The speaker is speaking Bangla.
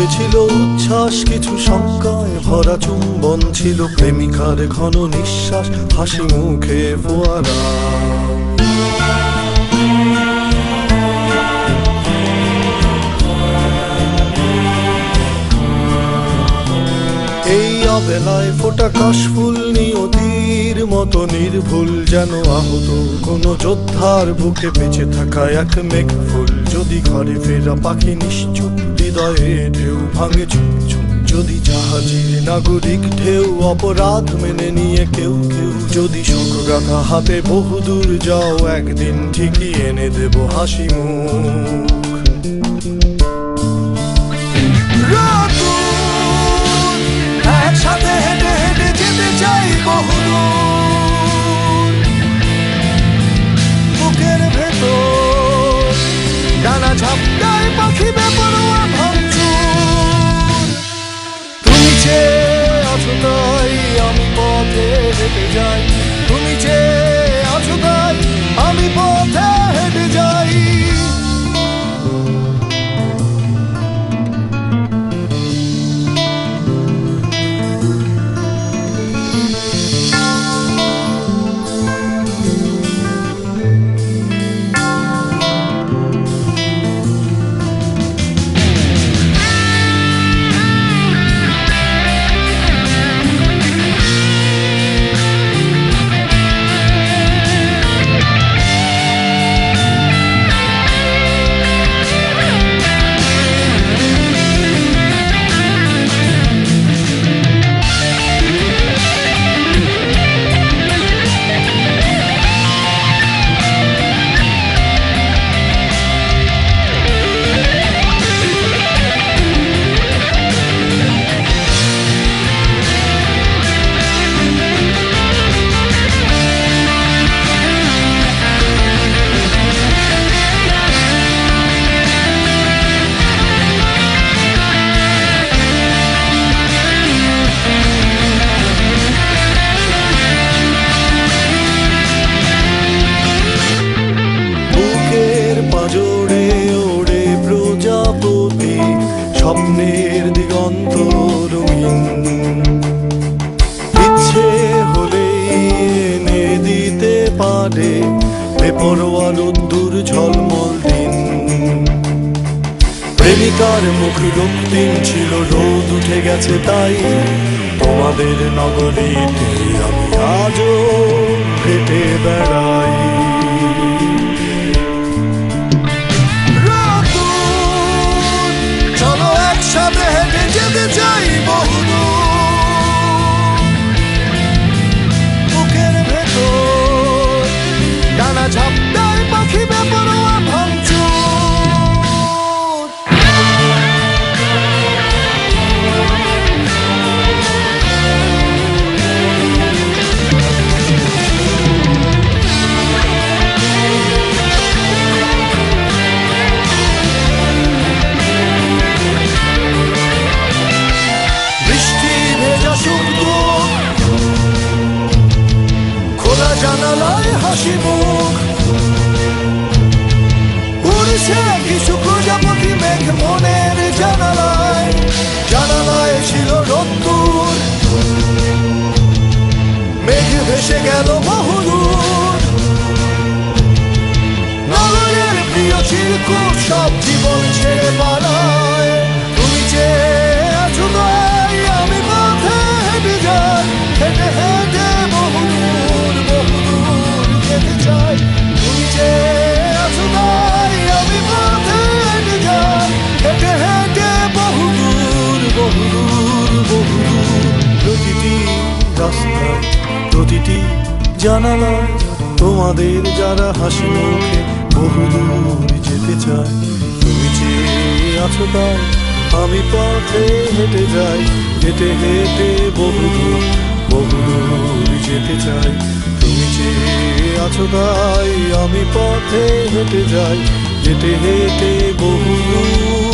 তবে ছিল উচ্ছ্বাস, কিছু শঙ্কায় ভরা চুম্বন ছিল, প্রেমিকার ঘন নিঃশ্বাস, হাসি মুখে ফোয়ারা। এই ফোটা কাশফুল নিয়তির মতো নির্ভুল, যেন আহত কোন যোদ্ধার বুকে বেঁচে থাকা এক মেঘ ফুল যদি ঘরে ফেরা পাখি নিশ্চুপ হৃদয়ে ঢেউ ভাঙে যদি জাহাজের নাগরিক ঢেউ অপরাধ মেনে নিয়ে কেউ কেউ, যদি শোক হাতে বহুদূর যাও, একদিন ঠিকই এনে দেব হাসি মুখ। স্বপ্নের দিগন্ত রঙিন। ইচ্ছে হলেই এনে দিতে পারে বেপরোয়া রোদ্দুর ঝলমল দিন। প্রেমিকার মুখ রক্তিম ছিল, রোদ উঠে গেছে তাই তোমাদের নগরীতে আমি আজও হেঁটে বেড়াই। জানালায় হাসি মুখ উড়ছে কিছু প্রজাপতি মেঘ মনের জানালায় জানালায় ছিল রোদ্দুর মেঘ ভেসে গেল বহুদূর নগরের প্রিয় চিরকুট সব জীবন ছেড়ে পালায় প্রতিটি জানালায়। তোমাদের যারা হাসি মুখে বহুদূর যেতে চায়, তুমি চেয়ে আছো তাই আমি পথে হেঁটে যাই। হেঁটে হেঁটে বহুদূর বহুদূর যেতে চাই। তুমি চেয়ে আছো তাই আমি পথে হেঁটে যাই। হেঁটে হেঁটে বহুদূর